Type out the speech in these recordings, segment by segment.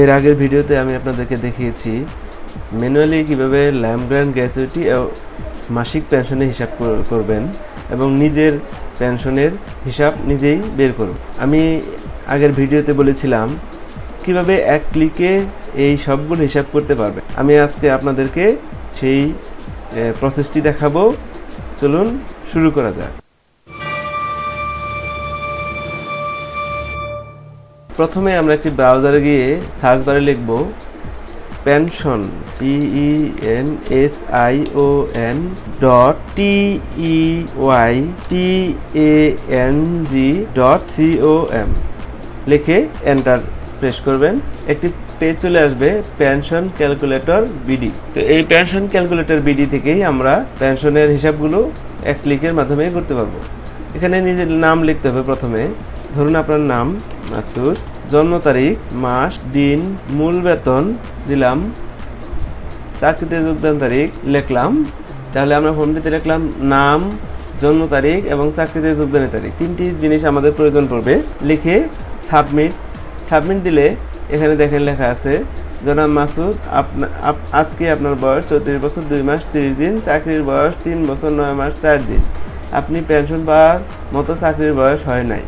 এর আগের ভিডিওতে আমি আপনাদেরকে দেখিয়েছি ম্যানুয়ালি কীভাবে ল্যাম্প গ্র্যান্ড গ্র্যাচুইটি মাসিক পেনশনের হিসাব কর- করবেন এবং নিজের পেনশনের হিসাব নিজেই বের করুন। আমি আগের ভিডিওতে বলেছিলাম কীভাবে এক ক্লিকে এই সবগুলো হিসাব করতে পারবে। আমি আজকে আপনাদেরকে সেই প্রসেসটি দেখাবো। চলুন শুরু করা যাক। প্রথমে আমরা একটি ব্রাউজারে গিয়ে সার্চ বারে লিখব pension P E N S I O N dot T E Y P A N G dot C O M লিখে এন্টার প্রেস করবেন। একটি পেজ চলে আসবে পেনশন ক্যালকুলেটর বিডি তো এই পেনশন ক্যালকুলেটর বিডি থেকেই আমরা পেনশনের হিসাবগুলো এক ক্লিকের মাধ্যমে করতে পারব। এখানে নিজের নাম লিখতে হবে প্রথমে। ধরুন আপনার নাম মাসুদ। জন্ম তারিখ, মাস, দিন, মূল বেতন দিলাম। চাকরিতে যোগদান তারিখ লিখলাম। তাহলে আমরা ফর্মটিতে লিখলাম নাম, জন্ম তারিখ এবং চাকরিতে যোগদানের তারিখ। তিনটি জিনিস আমাদের প্রয়োজন পড়বে। লিখে সাবমিট সাবমিট দিলে এখানে দেখেন লেখা আছে, জনাব মাসুদ, আপনা আজকে আপনার বয়স চৌত্রিশ বছর, দুই মাস তিরিশ দিন, চাকরির বয়স তিন বছর, নয় মাস চার দিন। আপনি পেনশন পাওয়ার মতো চাকরির বয়স হয় নাই।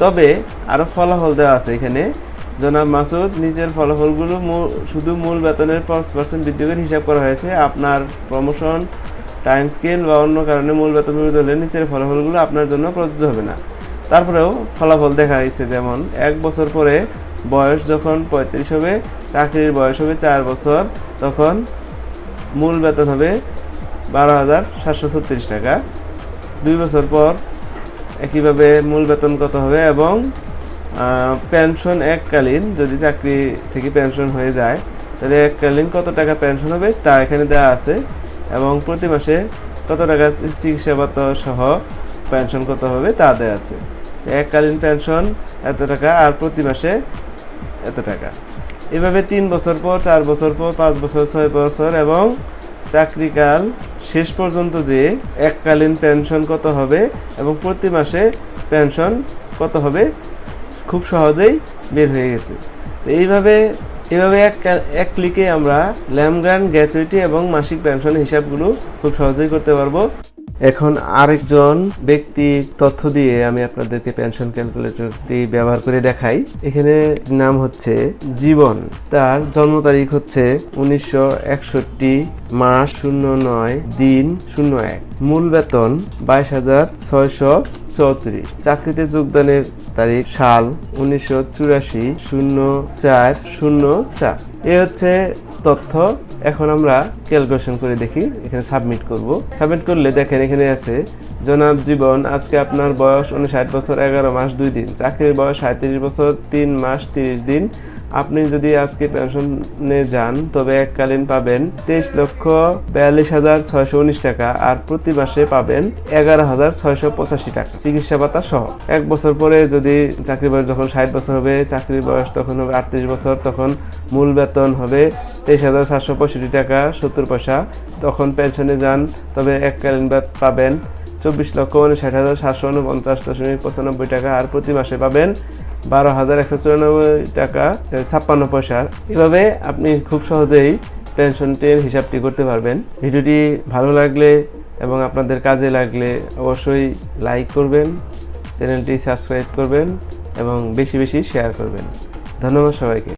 তবে আরও ফলাফল দেওয়া আছে এখানে। জনাব মাসুদ, নিজের ফলাফলগুলো শুধু মূল বেতনের পাঁচ পার্সেন্ট বৃদ্ধি করে হিসাব করা হয়েছে। আপনার প্রমোশন টাইম স্কেল বা অন্য কারণে মূল বেতন বৃদ্ধি হলে নিচের ফলাফলগুলো আপনার জন্য প্রযোজ্য হবে না। তারপরেও ফলাফল দেখা হয়েছে যেমন, এক বছর পরে বয়স যখন পঁয়ত্রিশ হবে, চাকরির বয়স হবে চার বছর, তখন মূল বেতন হবে বারো হাজার সাতশো ছত্রিশ টাকা। দুই বছর পর একইভাবে মূল বেতন কত হবে এবং পেনশন এককালীন, যদি চাকরি থেকে পেনশন হয়ে যায়, তাহলে এককালীন কত টাকা পেনশন হবে তা এখানে দেওয়া আছে এবং প্রতি মাসে কত টাকা চিকিৎসা সহ পেনশন কত হবে তা দেওয়া আছে। এককালীন পেনশন এত টাকা আর প্রতি মাসে এত টাকা। এভাবে তিন বছর পর, চার বছর পর, পাঁচ বছর, ছয় বছর এবং চাকরিকাল শেষ পর্যন্ত যে এককালীন পেনশন কত হবে এবং প্রতি মাসে পেনশন কত হবে খুব সহজেই বের হয়ে গেছে। তো এইভাবে এভাবে এক এক ক্লিকে আমরা ল্যামগ্রান্ড গ্র্যাচুইটি এবং মাসিক পেনশন হিসাবগুলো খুব সহজেই করতে পারব। এখন আরেকজন ব্যক্তির তথ্য দিয়ে আমি আপনাদেরকে পেনশন ক্যালকুলেটরটি ব্যবহার করে দেখাই। এখানে নাম হচ্ছে জীবন। তার জন্ম তারিখ হচ্ছে উনিশশো একষট্টি মাস শূন্য নয় দিন শূন্য এক। মূল বেতন বাইশ হাজার ছয়শো চৌত্রিশ। চাকরিতে যোগদানের তারিখ সাল উনিশশো চুরাশি শূন্য চার শূন্য চার। এ হচ্ছে তথ্য এখন আমরা ক্যালকুলেশন করে দেখি, এখানে সাবমিট করব। সাবমিট করলে দেখেন এখানে আছে, জনাব জীবন, আজকে আপনার বয়স উনষাট বছর, এগারো মাস, দুই দিন। চাকরির বয়স সাঁত্রিশ বছর, তিন মাস, তিরিশ দিন। আপনি যদি আজকে পেনশনে যান, তবে এককালীন পাবেন তেইশ লক্ষ বিয়াল্লিশ হাজার ছয়শো উনিশ টাকা আর প্রতি মাসে পাবেন এগারো হাজার ছয়শো পঁচাশি টাকা চিকিৎসা ভাতা সহ। এক বছর পরে যদি চাকরির বয়স যখন ষাট বছর হবে, চাকরির বয়স তখন হবে আটত্রিশ বছর, তখন মূল বেতন হবে তেইশ হাজার সাতশো পঁয়ষট্টি টাকা সত্তর পয়সা। তখন পেনশনে যান, তবে এককালীন পাবেন চব্বিশ লক্ষ উনষাট হাজার সাতশো উনপঞ্চাশ দশমিক পঁচানব্বই টাকা। আর প্রতি মাসে পাবেন বারো হাজার একশো চুরানব্বই টাকা ছাপ্পান্ন পয়সা। এভাবে আপনি খুব সহজেই পেনশনটির হিসাবটি করতে পারবেন। ভিডিওটি ভালো লাগলে এবং আপনাদের কাজে লাগলে অবশ্যই লাইক করবেন, চ্যানেলটি সাবস্ক্রাইব করবেন এবং বেশি বেশি শেয়ার করবেন। ধন্যবাদ সবাইকে।